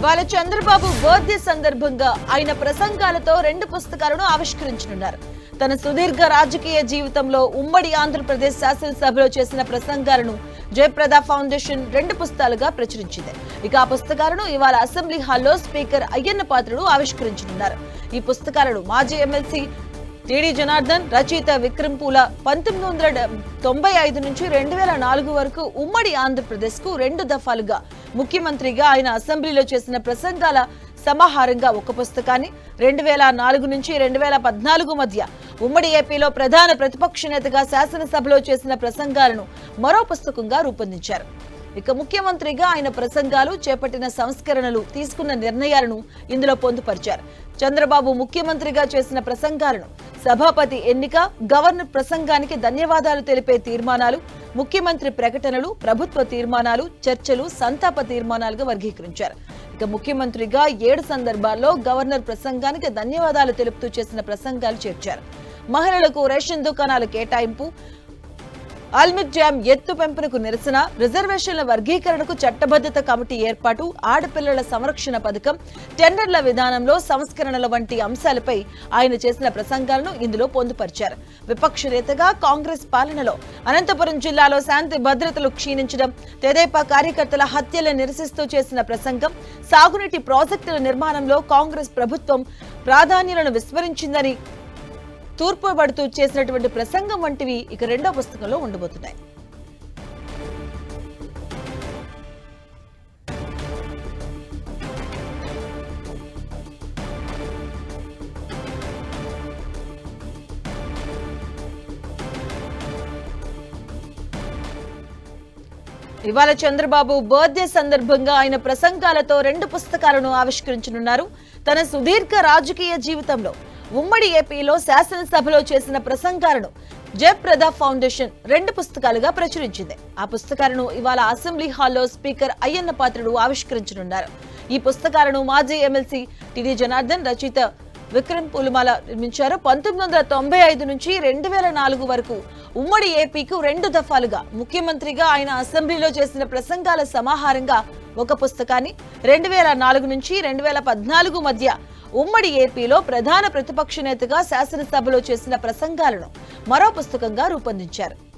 ఇవాళ చంద్రబాబు బర్త్డే సందర్భంగా ఆయన ప్రసంగాలతో రెండు పుస్తకాలను ఆవిష్కరించనున్నారు. తన సుదీర్ఘ రాజకీయ జీవితంలో ఉమ్మడి ఆంధ్రప్రదేశ్ శాసనసభలో చేసిన ప్రసంగాలను జయప్రద ఫౌండేషన్ రెండు పుస్తకాలుగా ప్రచురించింది. ఇక ఆ పుస్తకాలను ఇవాళ అసెంబ్లీ హాల్లో స్పీకర్ అయ్యన్న పాత్రుడు ఆవిష్కరించనున్నారు. ఈ పుస్తకాలను మాజీ ఎమ్మెల్సీ టీడీ జనార్దన్ రచయిత విక్రమ్ పూల పంతొమ్మిది వందల తొంభై ఐదు నుంచి రెండు వేల నాలుగు వరకు ఉమ్మడి ఆంధ్రప్రదేశ్కు రెండు దఫాలుగా ముఖ్యమంత్రిగా ఆయన అసెంబ్లీలో చేసిన ప్రసంగాల సమాహారంగా ఒక పుస్తకాన్ని రెండు వేల నాలుగు నుంచి రెండు వేల పద్నాలుగు మధ్య ఉమ్మడి ఏపీలో ప్రధాన ప్రతిపక్ష నేతగా శాసనసభలో చేసిన ప్రసంగాలను మరో పుస్తకంగా రూపొందించారు. ఇక ముఖ్యమంత్రిగా ఆయన ప్రసంగాలు చేపట్టిన సంస్కరణలు తీసుకున్న నిర్ణయాలను ఇందులో పొందుపరిచారు. చంద్రబాబు ముఖ్యమంత్రిగా చేసిన ప్రసంగాలను సభాపతి ఎన్నిక గవర్నర్ ప్రసంగానికి ధన్యవాదాలు తెలిపే తీర్మానాలు ముఖ్యమంత్రి ప్రకటనలు ప్రభుత్వ తీర్మానాలు చర్చలు సంతాప తీర్మానాలుగా వర్గీకరించారు. ఇక ముఖ్యమంత్రిగా ఏడు సందర్భాల్లో గవర్నర్ ప్రసంగానికి ధన్యవాదాలు తెలుపుతూ చేసిన ప్రసంగాలు చేర్చారు. మహిళలకు రేషన్ దుకాణాల కేటాయింపు ఆల్మిట్ డ్యాం ఎత్తు పెంపునకు నిరసన రిజర్వేషన్ల వర్గీకరణకు చట్టబద్ధత కమిటీ ఏర్పాటు ఆడపిల్లల సంరక్షణ పథకం టెండర్ల విధానంలో సంస్కరణల వంటి అంశాలపై ఆయన చేసిన ప్రసంగాలను ఇందులో పొందుపరిచారు. విపక్ష నేతగా కాంగ్రెస్ పాలనలో అనంతపురం జిల్లాలో శాంతి భద్రతలు క్షీణించడం తెదేపా కార్యకర్తల హత్యలను నిరసిస్తూ చేసిన ప్రసంగం సాగునీటి ప్రాజెక్టుల నిర్మాణంలో కాంగ్రెస్ ప్రభుత్వం ప్రాధాన్యలను విస్మరించిందని తూర్పుపడుతూ చేసినటువంటి ప్రసంగం వంటివి ఇక రెండో పుస్తకంలో ఉండబోతున్నాయి. ఇవాళ చంద్రబాబు బర్త్డే సందర్భంగా ఆయన ప్రసంగాలతో రెండు పుస్తకాలను ఆవిష్కరించనున్నారు. తన సుదీర్ఘ రాజకీయ జీవితంలో ఉమ్మడి ఏపీలో శాసనసభలో చేసిన ప్రసంగాలను జయప్రద ఫౌండేషన్ రెండు పుస్తకాలుగా ప్రచురించింది. ఆ పుస్తకాలను ఇవాళ అసెంబ్లీ హాల్లో స్పీకర్ అయ్యన్న పాత్రుడు ఆవిష్కరించనున్నారు. ఈ పుస్తకాలను మాజీ ఎమ్మెల్సీ టిడి జనార్దన్ రచయిత విక్రమ్ పులుమాల నిర్మించారు. పంతొమ్మిది వందల తొంభై ఐదు నుంచి రెండు వేల నాలుగు వరకు ఉమ్మడి ఏపీకు రెండు దఫాలుగా ముఖ్యమంత్రిగా ఆయన అసెంబ్లీలో చేసిన ప్రసంగాల సమాహారంగా ఒక పుస్తకాన్ని రెండు వేల నాలుగు నుంచి రెండు వేల పద్నాలుగు మధ్య ఉమ్మడి ఏపీలో ప్రధాన ప్రతిపక్ష నేతగా శాసనసభలో చేసిన ప్రసంగాలను మరో పుస్తకంగా రూపొందించారు.